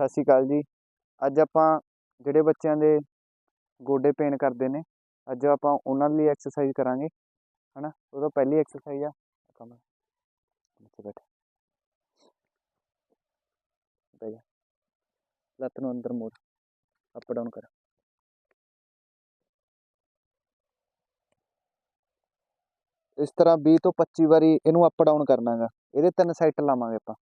ਸਤਿ ਸ਼੍ਰੀ ਅਕਾਲ ਜੀ। ਅੱਜ ਆਪਾਂ ਜਿਹੜੇ ਬੱਚਿਆਂ ਦੇ ਗੋਡੇ ਪੇਨ ਕਰਦੇ ਨੇ, ਅੱਜ ਆਪਾਂ ਉਹਨਾਂ ਲਈ ਐਕਸਰਸਾਈਜ਼ ਕਰਾਂਗੇ, ਹਨਾ? ਉਹ ਪਹਿਲੀ ਐਕਸਰਸਾਈਜ਼ ਆ ਕਮਰ ਨੀਚੇ ਬੈਠ। ਬਹਿ ਲੱਤ ਨੂੰ ਅੰਦਰ ਮੋੜ। ਅਪ ਡਾਊਨ ਕਰ। ਇਸ ਤਰ੍ਹਾਂ 20 ਤੋਂ 25 ਵਾਰੀ ਇਹਨੂੰ ਅਪ ਡਾਊਨ ਕਰਨਾ ਹੈਗਾ ਇਹਦੇ ਤਿੰਨ ਸਾਈਕਲ ਲਾਵਾਂਗੇ ਆਪਾਂ।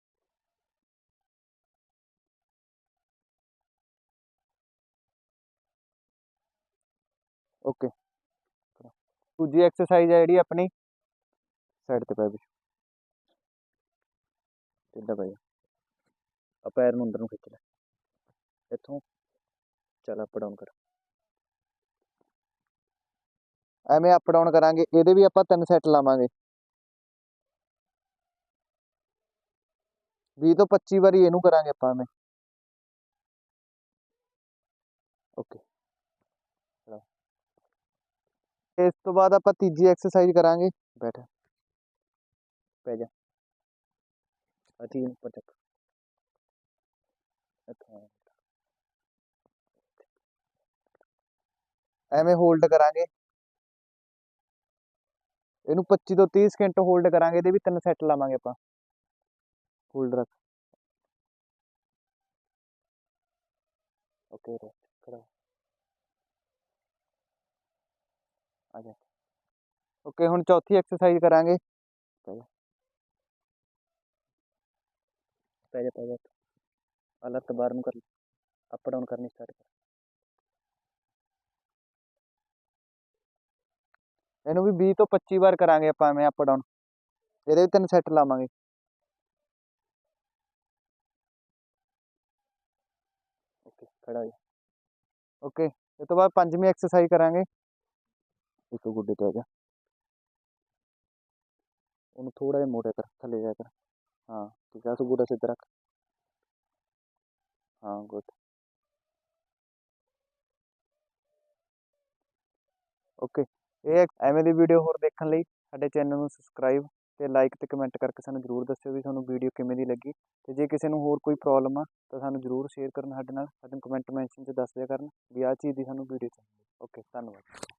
ਓਕੇ ਦੂਜੀ ਐਕਸਰਸਾਈਜ਼ ਹੈ ਜਿਹੜੀ ਆਪਣੀ ਸਾਈਡ ਤੇ ਪੈ ਵੀ ਸਿੱਧਾ ਪੈ ਜਾ ਆ ਪੈਰ ਨੂੰ ਅੰਦਰ ਨੂੰ ਖਿੱਚ ਲੈ। ਇੱਥੋਂ ਚੱਲ ਅਪ ਡਾਊਨ ਕਰ। ਐਵੇਂ ਅਪ ਡਾਊਨ ਕਰਾਂਗੇ, ਇਹਦੇ ਵੀ ਆਪਾਂ ਤਿੰਨ ਸੈੱਟ ਲਾਵਾਂਗੇ। 20 ਤੋਂ 25 ਵਾਰੀ ਇਹਨੂੰ ਕਰਾਂਗੇ ਆਪਾਂ ਐਵੇਂ। ਓਕੇ ਇਸ ਤੋਂ ਬਾਅਦ ਆਪਾਂ ਤੀਜੀ ਐਕਸਰਸਾਈਜ਼ ਕਰਾਂਗੇ। ਬੈਠ। ਪੈ ਜਾ। ਆ ਠੀਕ ਐਵੇਂ ਹੋਲਡ ਕਰਾਂਗੇ। ਇਹਨੂੰ 25 ਤੋਂ 30 ਸਕਿੰਟ ਹੋਲਡ ਕਰਾਂਗੇ, ਇਹਦੇ ਵੀ ਤਿੰਨ ਸੈੱਟ ਲਾਵਾਂਗੇ ਆਪਾਂ। ਹੋਲਡ ਰੱਖ। ਓਕੇ ਰੈਸਟ ਕਰੋ ਆ ਜਾ ਓਕੇ ਹੁਣ ਚੌਥੀ ਐਕਸਰਸਾਈਜ਼ ਕਰਾਂਗੇ ਪੈ ਜਾ ਪੈ ਜਾ ਪੈ ਜਾ ਆ ਲੱਤ ਬਾਹਰ ਨੂੰ ਕਰ ਅਪ ਡਾਊਨ ਕਰਨੀ ਸਟਾਰਟ ਕਰ ਇਹਨੂੰ ਵੀ 20 ਤੋਂ 25 ਵਾਰ ਕਰਾਂਗੇ ਆਪਾਂ ਐਵੇਂ ਅਪ ਡਾਊਨ ਇਹਦੇ ਵੀ ਤਿੰਨ ਸੈੱਟ ਲਾਵਾਂਗੇ ਓਕੇ ਖੜਾ ਹੋ ਜਾ ਓਕੇ ਇਸ ਤੋਂ ਬਾਅਦ ਪੰਜਵੀਂ ਐਕਸਰਸਾਈਜ਼ ਕਰਾਂਗੇ ਇੱਕ ਗੁੱਡੇ ਤੇ ਆ ਜਾ ਉਹਨੂੰ ਥੋੜਾ ਜਿਹਾ ਮੋੜਿਆ ਕਰ ਥੱਲੇ ਜਾ ਕਰ ਹਾਂ ਠੀਕ ਆ ਤੂੰ ਗੁੱਡਾ ਸਿੱਧਾ ਰੱਖ ਹਾਂ ਗੁੱਡ ਓਕੇ ਇਹ ਐਵੇਂ ਦੀ ਵੀਡੀਓ ਹੋਰ ਦੇਖਣ ਲਈ ਸਾਡੇ ਚੈਨਲ ਨੂੰ ਸਬਸਕ੍ਰਾਈਬ ਤੇ ਲਾਈਕ ਤੇ ਕਮੈਂਟ ਕਰਕੇ ਸਾਨੂੰ ਜਰੂਰ ਦੱਸਿਓ ਵੀ ਤੁਹਾਨੂੰ ਵੀਡੀਓ ਕਿਵੇਂ ਦੀ ਲੱਗੀ ਤੇ ਜੇ ਕਿਸੇ ਨੂੰ ਹੋਰ ਕੋਈ ਪ੍ਰੋਬਲਮ ਆ ਤਾਂ ਸਾਨੂੰ ਜਰੂਰ ਸ਼ੇਅਰ ਕਰਨ ਸਾਡੇ ਨਾਲ ਸਾਨੂੰ ਕਮੈਂਟ ਮੈਂਸ਼ਨ 'ਚ ਦੱਸ ਦਿਆ ਕਰਨ ਵੀ ਆਹ ਚੀਜ਼ ਦੀ ਸਾਨੂੰ ਵੀਡੀਓ ਚਾਹੀਦੀ ਓਕੇ ਧੰਨਵਾਦ